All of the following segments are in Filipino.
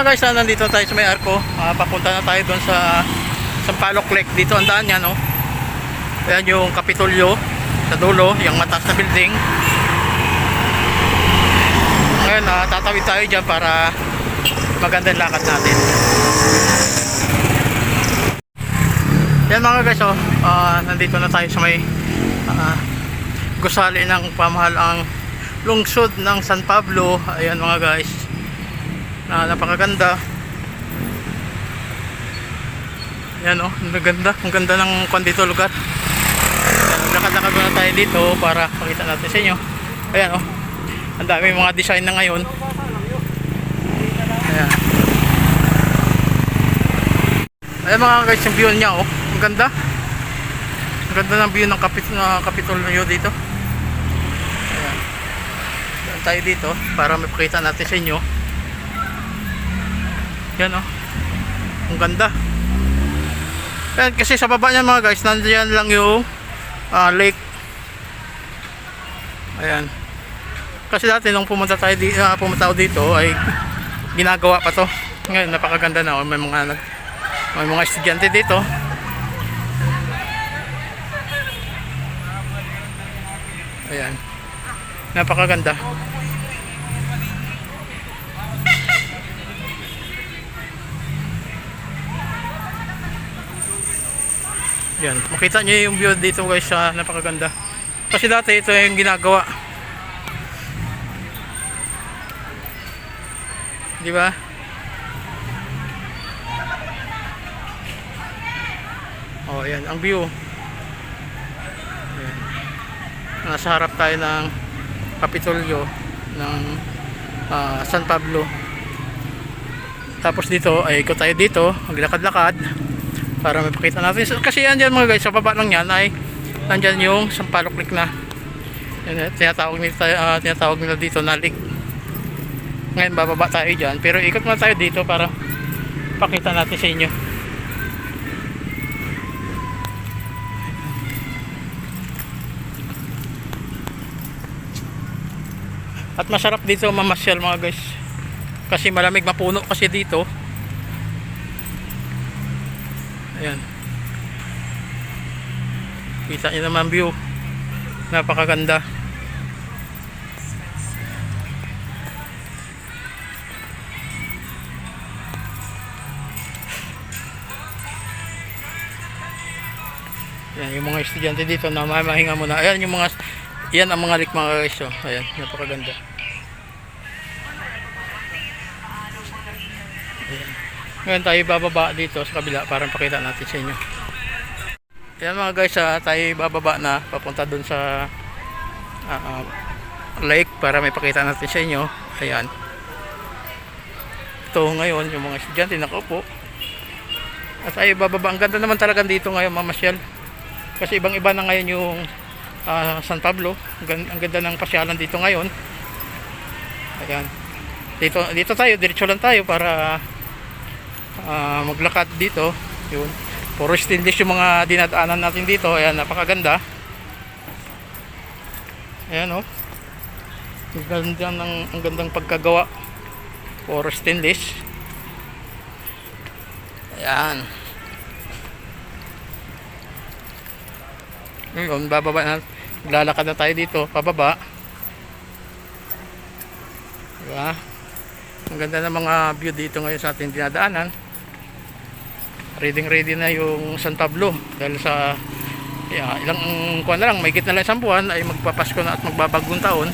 mga guys, ah, nandito tayo sa may arko. Ah, papunta na tayo doon sa Sampaloc Lake. Dito ang daan yan, no? Ayan yung Kapitolyo sa dulo, yung mataas na building. Ngayon, ah, tatawid tayo dyan para magandang lakad natin. Yan mga guys, oh, ah, nandito na tayo sa may ah, gusali ng pamahalang lungsod ng San Pablo. Ayan mga guys na napakaganda. Yan o, ang ganda. Ang ganda ng kwan lugar. Lakad-lakad muna tayo dito para makita natin sa inyo. Ayan o, ang dami mga design na ngayon. Ayan. Ayan mga guys yung view niya o, ang ganda. Ang ganda ng view ng kapit na kapitolyo dito. Ayan. Ayan tayo dito para mapakita natin sa inyo yan oh. Ang ganda. Yan, kasi sa baba niyan mga guys, nandiyan lang yung ah, lake. Ayan. Kasi dati nung pumunta tayo dito, pumunta ako dito ay ginagawa pa to. Ngayon napakaganda na oh. May mga nag may mga estudyante dito. Ayan. Napakaganda. Yan, makita nyo yung view dito guys sa napakaganda. Kasi dati ito yung ginagawa. Di ba? Oh, yan ang view. Ayan. Nasa harap tayo ng Kapitolyo ng ah, San Pablo. Tapos dito ay ikot tayo dito, maglakad-lakad para mapakita natin. So, kasi yan dyan mga guys sa baba lang yan ay nandyan yung Sampaloc Lake na. Yan, eh, tinatawag nila, uh, tinatawag nila dito na lake. Ngayon bababa tayo dyan. Pero ikot muna tayo dito para pakita natin sa inyo. At masarap dito mamasyal mga guys. Kasi malamig mapuno kasi dito Ayan. Kita niyo naman view. Napakaganda. Ayan, yung mga estudyante dito na mamahinga muna. Ayan yung mga yan ang mga lik mga guys. Oh. Ayan, napakaganda. Ayan. Ngayon tayo bababa dito sa kabila para pakita natin sa inyo. Yan mga guys, ah, tayo bababa na papunta dun sa ah, lake para may pakita natin sa inyo. Ayan. Ito ngayon yung mga estudyante nakaupo. At tayo bababa. Ang ganda naman talaga dito ngayon mamasyal. Kasi ibang iba na ngayon yung ah, San Pablo. Ang ganda ng pasyalan dito ngayon. Ayan. Dito, dito tayo, diretso lang tayo para ah, maglakad dito. Yun. Puro stainless yung mga dinadaanan natin dito. Ayan napakaganda. Ayan oh. Ang ganda ng ang gandang pagkagawa. Puro stainless. Ayan. Ngayon bababa na lalakad na tayo dito pababa. Diba? Ang ganda ng mga view dito ngayon sa ating dinadaanan ready ready na yung San Pablo. Dahil sa yeah, ilang kuwan na lang may na lang isang buwan ay magpapasko na at magbabagong taon.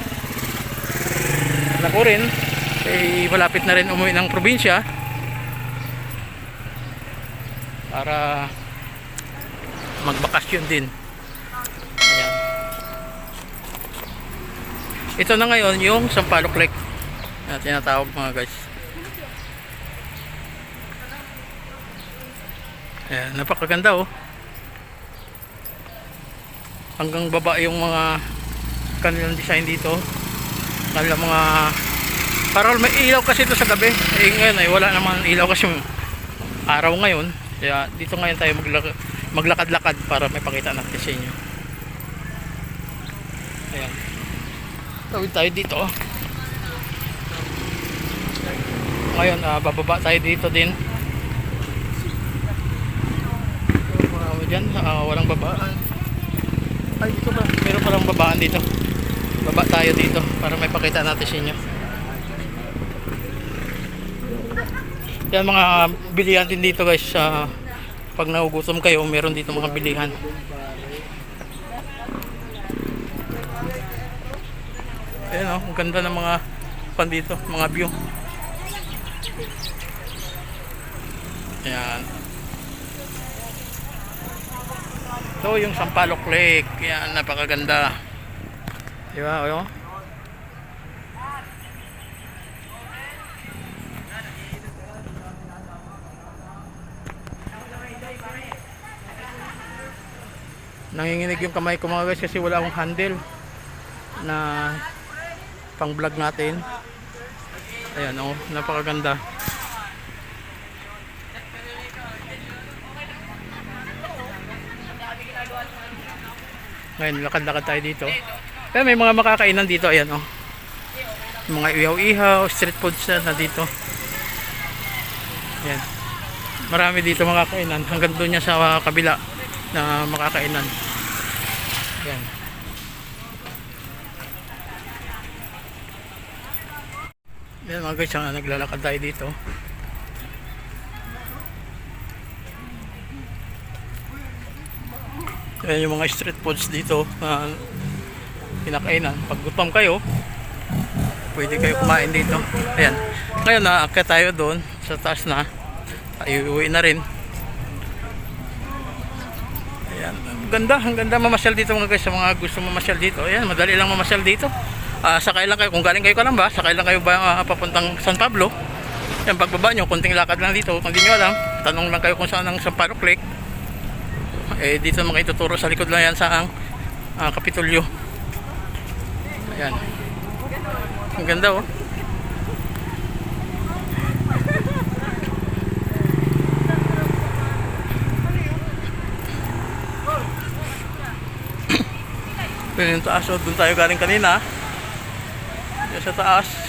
Ako rin ay malapit na rin umuwi ng probinsya para magbakasyon din. Ayan. ito na ngayon yung Sampaloc Lake na tinatawag mga guys Ayan, napakaganda oh. Hanggang baba yung mga kanilang design dito. Kanilang mga para may ilaw kasi ito sa gabi. Eh ngayon ay wala naman ilaw kasi araw ngayon. Kaya dito ngayon tayo maglak- maglakad-lakad para may pakita natin sa inyo. Ayan. Tawid tayo dito. oh. Ngayon, ah, bababa tayo dito din. Marami dyan, ah, walang babaan. Ay, dito ba? Meron palang babaan dito. Baba tayo dito para may pakita natin sa inyo. Yan mga bilihan din dito guys sa pag nagugutom kayo, meron dito mga bilihan. Ayan oh, ang ganda ng mga pan dito, mga view. Ayan. Ito yung Sampaloc Lake. Yan, napakaganda. Di ba? Oh. Nanginginig yung kamay ko mga guys kasi wala akong handle na pang vlog natin. Ayan oh, napakaganda. Ngayon, lakad-lakad tayo dito. Pero may mga makakainan dito, ayan oh. Mga ihaw-ihaw, street food na dito. Ayan. Marami dito makakainan. Hanggang doon niya sa kabila na makakainan. Ayan. Ayan mga guys, naglalakad tayo dito. Ayan yung mga street foods dito na pinakainan. Pag gutom kayo, pwede kayo kumain dito. Ayan. Ngayon na, akit tayo doon sa taas na. Tayo uwi na rin. Ayan. Ang ganda, ang ganda mamasyal dito mga guys sa mga gusto mamasyal dito. Ayan, madali lang mamasyal dito. Ah, sakay lang kayo, kung galing kayo Kalamba, sakay lang kayo ba ah, papuntang San Pablo. Yan, pagbaba nyo, konting lakad lang dito. Kung di nyo alam, tanong lang kayo kung saan ang San Pablo Lake. Eh, dito naman kayo sa likod lang yan sa ang ah, Kapitolyo. Ayan. Ang ganda oh. Yun yung taas oh. Doon tayo galing kanina. Yan sa taas.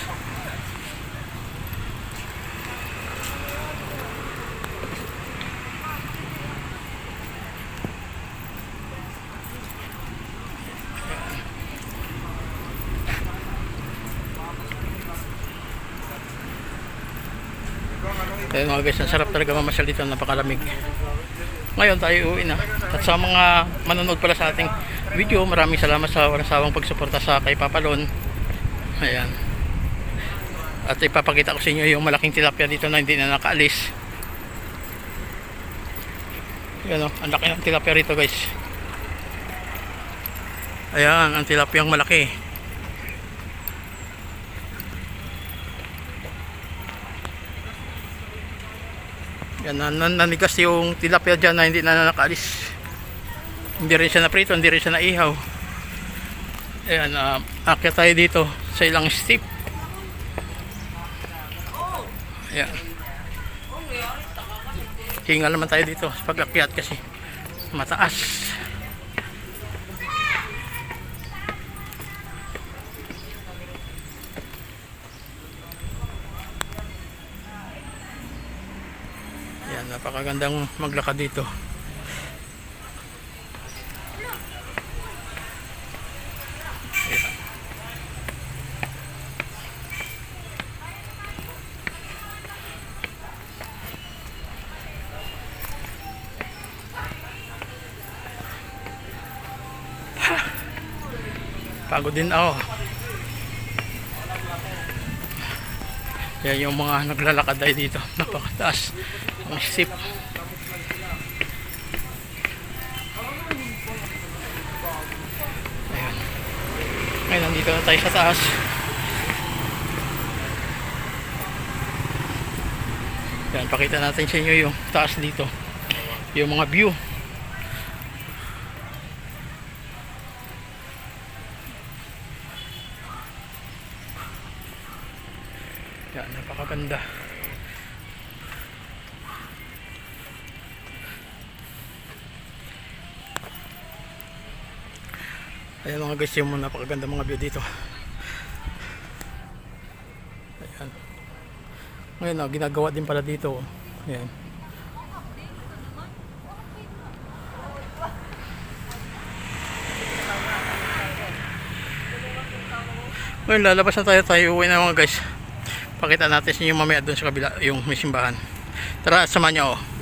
Kaya mga guys, ang sarap talaga mamasyal dito, napakalamig. Ngayon tayo uwi na. At sa mga manonood pala sa ating video, maraming salamat sa walang sawang pagsuporta sa kay Papalon. Ayan. At ipapakita ko sa inyo yung malaking tilapia dito na hindi na nakaalis. Ayan o, ang laki ng tilapia rito guys. Ayan, ang tilapiyang malaki. Yan, nan nan nanigas yung tilapia dyan na hindi na nakaalis. Hindi rin siya na prito, hindi rin siya na ihaw. Ayan, uh, akyat tayo dito sa ilang steep. Ayan. Hingal naman tayo dito sa pag-akyat kasi mataas. Napakagandang maglakad dito. Pagod din ako. Yan yung mga naglalakad tayo dito. Napakataas. Ang sip. Ayan. Ngayon, nandito na tayo sa taas. Yan, pakita natin sa inyo yung taas dito. Yung mga view. Napakaganda. Ayan mga guys, yung napakaganda mga view dito. Ayan. Ngayon, oh, ginagawa din pala dito. oh. Ayan. Ngayon, lalabas na tayo. Tayo uwi na mga guys. Pakita natin sa inyo mamaya doon sa kabila, yung may simbahan. Tara, samahan niyo ako.